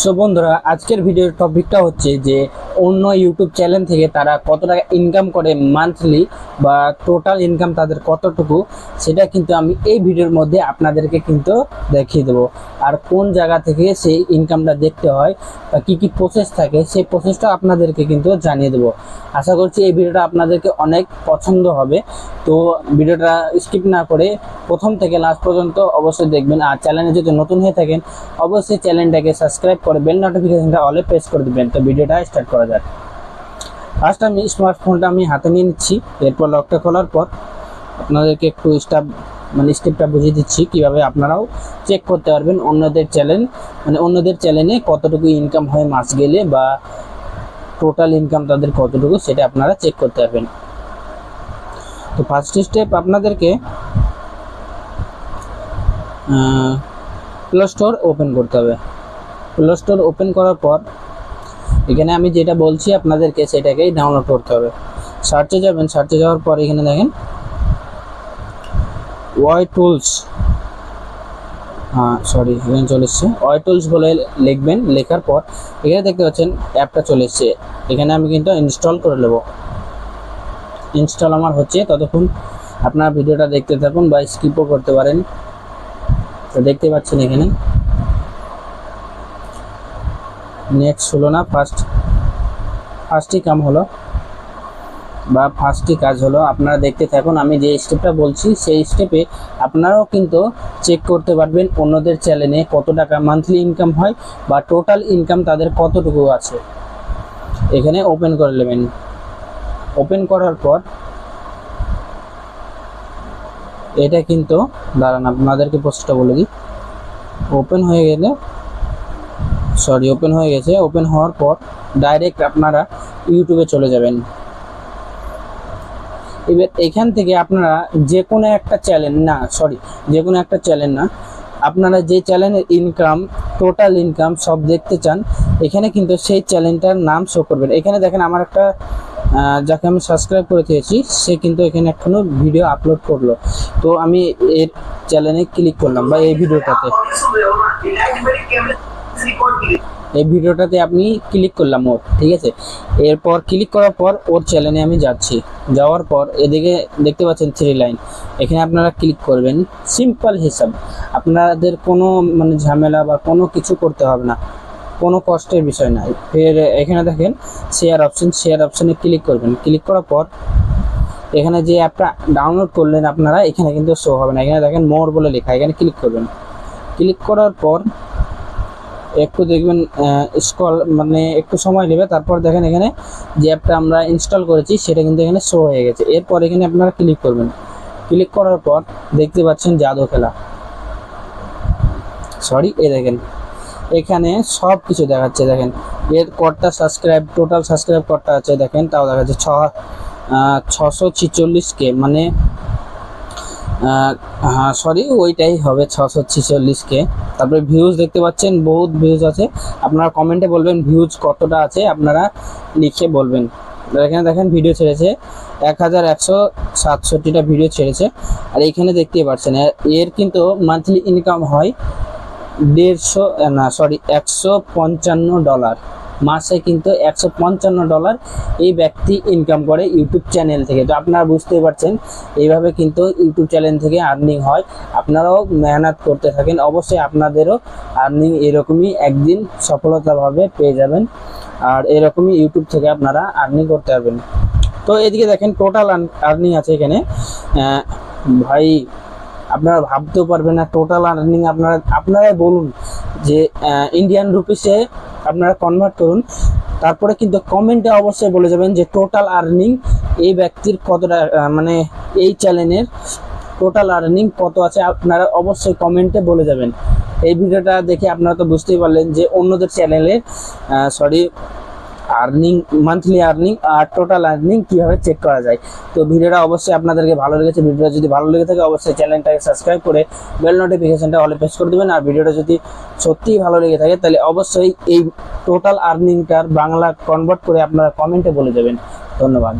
So বন্ধুরা আজকের ভিডিওর টপিকটা হচ্ছে যে অন্য ইউটিউব চ্যানেল থেকে তারা কত টাকা ইনকাম করে মান্থলি বা টোটাল ইনকাম তাদের কতটুকু, সেটা কিন্তু আমি এই ভিডিওর মধ্যে আপনাদেরকে কিন্তু দেখিয়ে দেবো। আর কোন জায়গা থেকে সেই ইনকামটা দেখতে হয় বা কী কী প্রসেস থাকে, সেই প্রসেসটা আপনাদেরকে কিন্তু জানিয়ে দেবো। আশা করছি এই ভিডিওটা আপনাদেরকে অনেক পছন্দ হবে। তো ভিডিওটা স্কিপ না করে প্রথম থেকে লাস্ট পর্যন্ত অবশ্যই দেখবেন। আর চ্যানেলে যদি নতুন হয়ে থাকেন, অবশ্যই চ্যানেলটাকে সাবস্ক্রাইব করে বেল নোটিফিকেশনটা অলে প্রেস করে দেবেন। তো ভিডিওটা স্টার্ট করা যাক ফার্স্ট আমি স্মার্টফোনটা আমি হাতে নিয়ে নিচ্ছি, এরপর লকটা খোলার পর আপনাদেরকে একটু স্টাপ মানে স্টেপটা বুঝিয়ে দিচ্ছি, কীভাবে আপনারাও চেক করতে পারবেন অন্যদের চ্যানেল মানে অন্যদের চ্যানেলে কতটুকু ইনকাম হয় মাস গেলে বা টোটাল ইনকাম তাদের কতটুকু সেটা আপনারা চেক করতে পারবেন। তো ফার্স্ট স্টেপ আপনাদেরকে প্লে স্টোর ওপেন করতে হবে। প্লে স্টোর ওপেন করার পর এখানে আমি যেটা বলছি আপনাদেরকে সেটাকেই ডাউনলোড করতে হবে। সার্চে যাবেন সার্চে যাওয়ার পর এখানে দেখেন ওয়াই টুলস হ্যাঁ সরি এখানে চলে এসছে। ওয়াই টুলস বলে লিখবেন, লেখার পর এখানে দেখতে পাচ্ছেন, অ্যাপটা চলে এসছে। এখানে আমি কিন্তু ইনস্টল করে নেব। ইনস্টল আমার হচ্ছে ততক্ষণ আপনার ভিডিওটা দেখতে থাকুন বা স্কিপও করতে পারেন। তো দেখতে পাচ্ছেন এখানে। নেক্সট হলো না ফার্স্ট ফার্স্টই কাম হলো। বা ফার্স্টই কাজ হলো, আপনারা দেখতে থাকুন, আমি যে স্টেপটা বলছি, সেই স্টেপে আপনারাও কিন্তু চেক করতে পারবেন অন্যদের চ্যানেলে কত টাকা মান্থলি ইনকাম হয় বা টোটাল ইনকাম তাদের কতটুকু আছে। এখানে ওপেন করে নেবেন। ওপেন করার পর এটা কিন্তু, দাঁড়ান, আপনাদেরকে প্রসেসটা বলে দিই। ওপেন হয়ে গেলে সরি ওপেন হয়ে গেছে। ওপেন হওয়ার পর ডাইরেক্ট আপনারা ইউটিউবে চলে যাবেন। এবার এখান থেকে আপনারা যে কোনো একটা চ্যানেল না সরি যে কোনো একটা চ্যানেল না, আপনারা যে চ্যানেলের ইনকাম টোটাল ইনকাম সব দেখতে চান, এখানে কিন্তু সেই চ্যানেলটার নাম শো করবেন। এখানে দেখেন আমার একটা যাকে আমি সাবস্ক্রাইব করে দিয়েছি, সে কিন্তু এখানে এখনও ভিডিও আপলোড করল। তো আমি এর চ্যানেলে ক্লিক করলাম বা এই ভিডিওটাতে এই ভিডিওটাতে আমি ক্লিক করলাম ওর, ঠিক আছে? এরপর ক্লিক করার পর ওর চ্যানেলে আমি যাচ্ছি। যাওয়ার পর এদিকে দেখতে পাচ্ছেন থ্রি লাইন এখানে আপনারা ক্লিক করবেন সিম্পল হিসাব। আপনাদের কোনো মানে ঝামেলা বা কোনো কিছু করতে হবে না। কোনো কষ্টের বিষয় নাই ফের এখানে দেখেন শেয়ার অপশন শেয়ার অপশানে ক্লিক করবেন। ক্লিক করার পর এখানে যে অ্যাপটা ডাউনলোড করলেন আপনারা, এখানে কিন্তু শো হবে না। এখানে দেখেন মোর বলে লেখা। এখানে ক্লিক করবেন। ক্লিক করার পর একটু দেখবেন স্কল মানে একটু সময় নেবে। তারপর দেখেন এখানে যে অ্যাপটা আমরা ইনস্টল করেছি, সেটা কিন্তু এখানে শো হয়ে গেছে। এরপর এখানে আপনারা ক্লিক করবেন। ক্লিক করার পর দেখতে পাচ্ছেন জাদু খেলা। সরি এ দেখেন। এখানে সব কিছু দেখাচ্ছে, দেখেন। এর কটা সাবস্ক্রাইব টোটাল সাবস্ক্রাইব কটা আছে, দেখেন, তাও দেখাচ্ছে ছ ছশো ছিচল্লিশ কে মানে হ্যাঁ সরি ওইটাই হবে ছশো ছিচল্লিশ কে তারপরে ভিউজ দেখতে পাচ্ছেন, বহুত ভিউজ আছে। আপনারা কমেন্টে বলবেন ভিউজ কতটা আছে, আপনারা লিখে বলবেন। এখানে দেখেন ভিডিও ছেড়েছে এক হাজার একশো সাতষট্টিটা ভিডিও ছেড়েছে। আর এখানে দেখতেই পাচ্ছেন এর- কিন্তু মান্থলি ইনকাম হয় দেড়শো, না সরি একশো পঞ্চান্ন ডলার মাসে কিন্তু একশো পঞ্চান্ন ডলার এই ব্যক্তি ইনকাম করে ইউটিউব চ্যানেল থেকে। তো আপনারা বুঝতেই পারছেন, এইভাবে কিন্তু ইউটিউব চ্যানেল থেকে আর্নিং হয়। আপনারাও মেহনত করতে থাকেন, অবশ্যই আপনাদেরও আর্নিং এরকমই একদিন সফলতাভাবে পেয়ে যাবেন। আর এরকমই ইউটিউব থেকে আপনারা আর্নিং করতে পারবেন। তো এদিকে দেখেন টোটাল আর্নিং আছে এখানে। ভাই, আপনারা ভাবতেও পারবেন না টোটাল আর্নিং আপনারা, আপনারাই বলুন যে ইন্ডিয়ান রুপিসে আপনারা কনভার্ট করুন। তারপরে কিন্তু কমেন্টে অবশ্যই বলে যাবেন যে টোটাল আর্নিং এই ব্যক্তির কতটা মানে এই চ্যানেলের টোটাল আর্নিং কত আছে, আপনারা অবশ্যই কমেন্টে বলে যাবেন। এই ভিডিওটা দেখে আপনারা তো বুঝতেই পারলেন যে অন্যদের চ্যানেলে সরি আর্নিং মান্থলি আর্নিং আর টোটাল আর্নিং কীভাবে চেক করা যায়? তো ভিডিওটা অবশ্যই আপনাদেরকে ভালো লেগেছে, ভিডিওটা যদি ভালো লেগে থাকে অবশ্যই চ্যানেলটাকে সাবস্ক্রাইব করে বেল নোটিফিকেশনটা অলে প্রেস করে দেবেন আর ভিডিওটা যদি সত্যিই ভালো লেগে থাকে তাহলে অবশ্যই এই টোটাল আর্নিংটার বাংলা কনভার্ট করে আপনারা কমেন্টে বলে দেবেন। ধন্যবাদ।